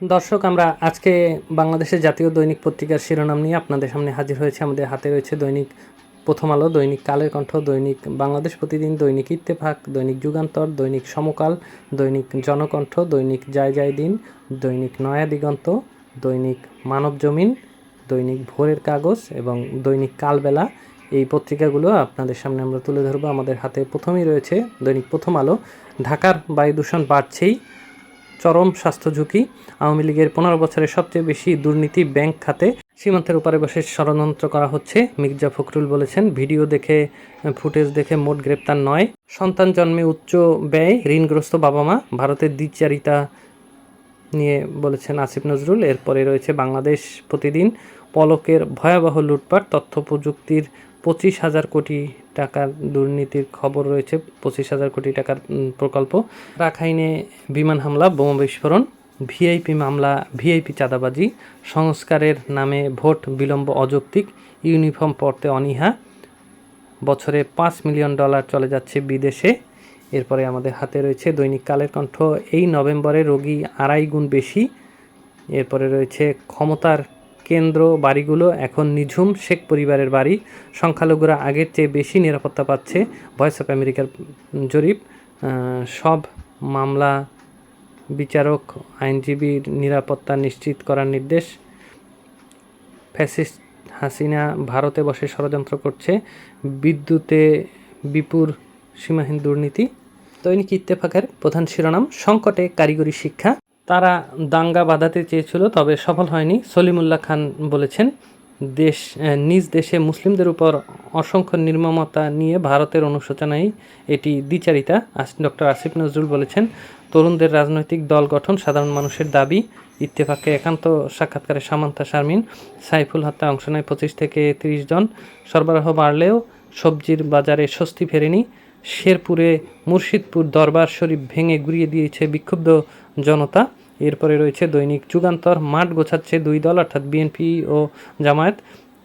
দর্শক, আমরা আজকে বাংলাদেশের জাতীয় দৈনিক পত্রিকার শিরোনাম নিয়ে আপনাদের সামনে হাজির হয়েছে। আমাদের হাতে রয়েছে দৈনিক প্রথম আলো, দৈনিক কালের কণ্ঠ, দৈনিক বাংলাদেশ প্রতিদিন, দৈনিক ইত্তেফাক, দৈনিক যুগান্তর, দৈনিক সমকাল, দৈনিক জনকণ্ঠ, দৈনিক যায় যায় দিন, দৈনিক নয়া দিগন্ত, দৈনিক মানব জমিন, দৈনিক ভোরের কাগজ এবং দৈনিক কালবেলা। এই পত্রিকাগুলো আপনাদের সামনে আমরা তুলে ধরবো। আমাদের হাতে প্রথমেই রয়েছে দৈনিক প্রথম আলো। ঢাকার বায়ু দূষণ বাড়ছেই। চরম স্বাস্থ্য ঝুঁকি। আওয়ামী লীগের পনেরো বছরের সবচেয়ে বেশি দুর্নীতি ব্যাংক খাতে সীমান্তের উপরে বসে ষড়যন্ত্র করা হচ্ছে, মির্জা ফখরুল বলেছেন। ভিডিও দেখে, ফুটেজ দেখে মোট গ্রেপ্তার নয়। সন্তান জন্মে উচ্চ ব্যয়, ঋণগ্রস্ত বাবা মা ভারতের দ্বিচারিতা নিয়ে বলেছেন আসিফ নজরুল। এরপরে রয়েছে বাংলাদেশ প্রতিদিন পলকের ভয়াবহ লুটপাট, তথ্য প্রযুক্তির পঁচিশ হাজার কোটি টাকার দুর্নীতির খবর রয়েছে, পঁচিশ হাজার কোটি টাকার প্রকল্প। রাখাইনে বিমান হামলা, বোমা বিস্ফোরণ, ভিআইপি মামলা, ভিআইপি চাঁদাবাজি, সংস্কারের নামে ভোট বিলম্ব অযৌক্তিক, ইউনিফর্ম পড়তে অনীহা। বছরে পাঁচ মিলিয়ন ডলার চলে যাচ্ছে বিদেশে। এরপরে আমাদের হাতে রয়েছে দৈনিক কালের কণ্ঠ। এই নভেম্বরে রোগী আড়াই গুণ বেশি। এরপরে রয়েছে ক্ষমতার কেন্দ্র বাড়িগুলো। এখন নিঝুম শেখ পরিবারের বাড়ি। সংখ্যালঘুরা আগের চেয়ে বেশি নিরাপত্তা পাচ্ছে। ভয়েস অফ আমেরিকার জরিপ সব মামলা বিচারক আইনজীবীর নিরাপত্তা নিশ্চিত করার নির্দেশ। ফ্যাসিস্ট হাসিনা ভারতে বসে ষড়যন্ত্র করছে। বিদ্যুতে বিপুর সীমাহীন দুর্নীতি, দৈনিক ইত্তেফাকের প্রধান শিরোনাম, সংকটে কারিগরি শিক্ষা। তারা দাঙ্গা বাঁধাতে চেয়েছিল, তবে সফল হয়নি, সলিমুল্লাহ খান বলেছেন। দেশ নিজ দেশে মুসলিমদের উপর অসংখ্য নির্মমতা নিয়ে ভারতের অনুশোচনায় এটি দ্বিচারিতা ডক্টর আসিফ নজরুল বলেছেন। তরুণদের রাজনৈতিক দল গঠন সাধারণ মানুষের দাবি। ইত্তেফাকে একান্ত সাক্ষাৎকারে সামান্তা শারমিন। সাইফুল হত্যায় অংশ নেয় পঁচিশ থেকে তিরিশ জন। সরবরাহ বাড়লেও সবজির বাজারে স্বস্তি ফেরেনি। শেরপুরে মুর্শিদপুর দরবার শরীফ ভেঙে গুড়িয়ে দিয়েছে বিক্ষুব্ধ জনতা। এরপরে রয়েছে দৈনিক যুগান্তর, মাঠ গোছাচ্ছে দুই দল, অর্থাৎ বিএনপি ও জামায়াত।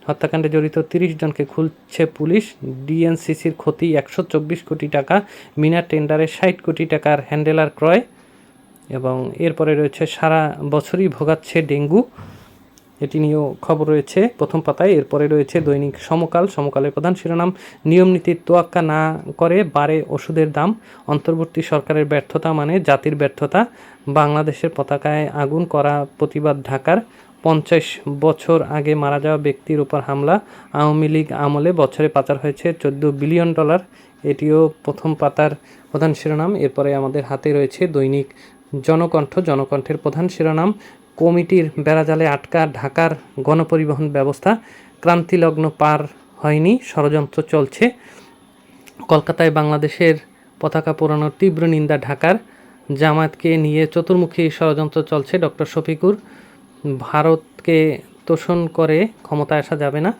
হত্যাকাণ্ডে জড়িত তিরিশ জনকে খুলছে পুলিশ। ডিএনসিসির ক্ষতি একশো চব্বিশ কোটি টাকা, মিনা টেন্ডারে ষাট কোটি টাকার হ্যান্ডেলার ক্রয়। এবং এরপরে রয়েছে সারা বছরই ভোগাচ্ছে ডেঙ্গু। এটি নিয়েও খবর রয়েছে। প্রথম পাতায় এরপরে রয়েছে দৈনিক সমকাল। সমকালের প্রধান শিরোনাম, নিয়ম নীতির তোয়াক্কা না করে বাড়ে ওষুধের দাম। অন্তর্বর্তী সরকারের ব্যর্থতা মানে জাতির ব্যর্থতা। বাংলাদেশের পতাকায় আগুন করা প্রতিবাদ ঢাকার। পঞ্চাশ বছর আগে মারা যাওয়া ব্যক্তির উপর হামলা। আওয়ামী লীগ আমলে বছরে পাচার হয়েছে চোদ্দ বিলিয়ন ডলার। এটিও প্রথম পাতার প্রধান শিরোনাম। এরপরে আমাদের হাতে রয়েছে দৈনিক জনকণ্ঠ। জনকণ্ঠের প্রধান শিরোনাম কমিটির বেড়াজালে আটকা ঢাকার গণপরিবহন ব্যবস্থা ক্রান্তিলগ্ন পার হয়নি, ষড়যন্ত্র চলছে। কলকাতায় বাংলাদেশের পতাকা পোড়ানোর তীব্র নিন্দা ঢাকার। জামায়াতকে নিয়ে চতুর্মুখী ষড়যন্ত্র চলছে ডক্টর শফিকুর। ভারতকে তোষণ করে ক্ষমতায় আসা যাবে না।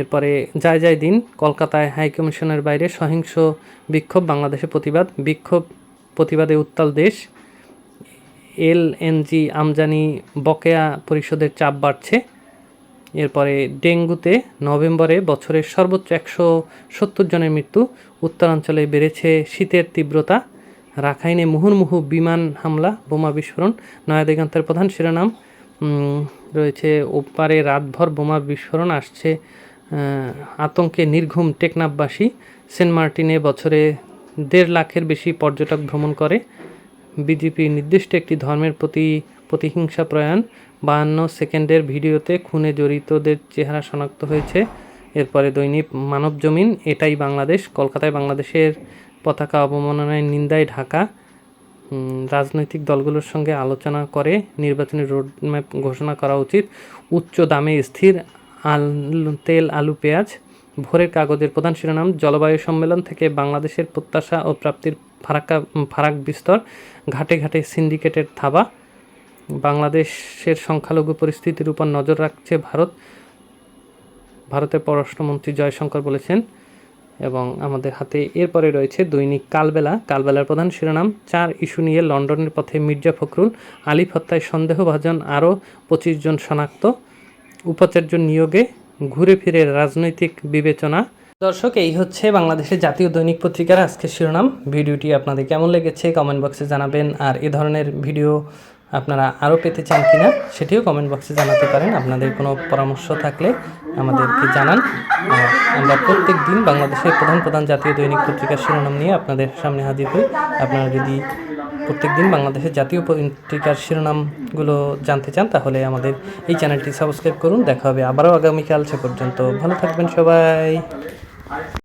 এরপরে যায় যায় দিন কলকাতায় হাইকমিশনের বাইরে সহিংস বিক্ষোভ, বাংলাদেশে প্রতিবাদ। বিক্ষোভ প্রতিবাদে উত্তাল দেশ। এলএনজি আমদানি বকেয়া পরিশোধের চাপ বাড়ছে। এরপরে ডেঙ্গুতে নভেম্বরে বছরের সর্বোচ্চ একশো সত্তর জনের মৃত্যু, উত্তরাঞ্চলে বেড়েছে শীতের তীব্রতা। রাখাইনে মুহুর্মুহু বিমান হামলা, বোমা বিস্ফোরণ, নয়াদিগন্তের প্রধান শিরোনাম রয়েছে ওপারে রাতভর বোমা বিস্ফোরণ আসছে আতঙ্কে নির্ঘুম টেকনাফবাসী। সেন্ট মার্টিনে বছরে দেড় লাখের বেশি পর্যটক ভ্রমণ করে। বিজেপি নির্দিষ্ট একটি ধর্মের প্রতি প্রতিহিংসা প্রয়াণ বাহান্ন সেকেন্ডের ভিডিওতে খুনে জড়িতদের চেহারা শনাক্ত হয়েছে। এরপরে দৈনিক মানব জমিন, এটাই বাংলাদেশ, কলকাতায় বাংলাদেশের পতাকা অবমাননায় নিন্দায় ঢাকা। রাজনৈতিক দলগুলোর সঙ্গে আলোচনা করে নির্বাচনী রোডম্যাপ ঘোষণা করা উচিত। উচ্চ দামে স্থির আল, তেল, আলু, পেঁয়াজ, ভোরের কাগজের প্রধান শিরোনাম, জলবায়ু সম্মেলন থেকে বাংলাদেশের প্রত্যাশা ও প্রাপ্তির ফারাক্কা ফারাক বিস্তর, ঘাটে ঘাটে সিন্ডিকেটের থাবা বাংলাদেশের সংখ্যালঘু পরিস্থিতির উপর নজর রাখছে ভারত। ভারতের পররাষ্ট্রমন্ত্রী জয়শঙ্কর বলেছেন, এবং আমাদের হাতে এরপরে রয়েছে দৈনিক কালবেলা। কালবেলার প্রধান শিরোনাম, চার ইস্যু নিয়ে লন্ডনের পথে মির্জা ফখরুল, আলিফ হত্যায় সন্দেহভাজন আরও পঁচিশ জন শনাক্ত। উপাচার্য নিয়োগে ঘুরে ফিরে রাজনৈতিক বিবেচনা। দর্শক, এই হচ্ছে বাংলাদেশের জাতীয় দৈনিক পত্রিকার আজকের শিরোনাম। ভিডিওটি আপনাদের কেমন লেগেছে কমেন্ট বক্সে জানাবেন। আর এ ধরনের ভিডিও আপনারা আরও পেতে চান কিনা, সেটিও কমেন্ট বক্সে জানাতে পারেন। আপনাদের কোনো পরামর্শ থাকলে আমাদেরকে জানান। আমরা প্রত্যেক দিন বাংলাদেশের প্রধান প্রধান জাতীয় দৈনিক পত্রিকার শিরোনাম নিয়ে আপনাদের সামনে হাজির হই। আপনারা যদি প্রত্যেক দিন বাংলাদেশের জাতীয় পত্রিকার শিরোনামগুলো জানতে চান, তাহলে আমাদের এই চ্যানেলটি সাবস্ক্রাইব করুন। দেখা হবে আবারও আগামীকাল সে পর্যন্ত। ভালো থাকবেন সবাই। I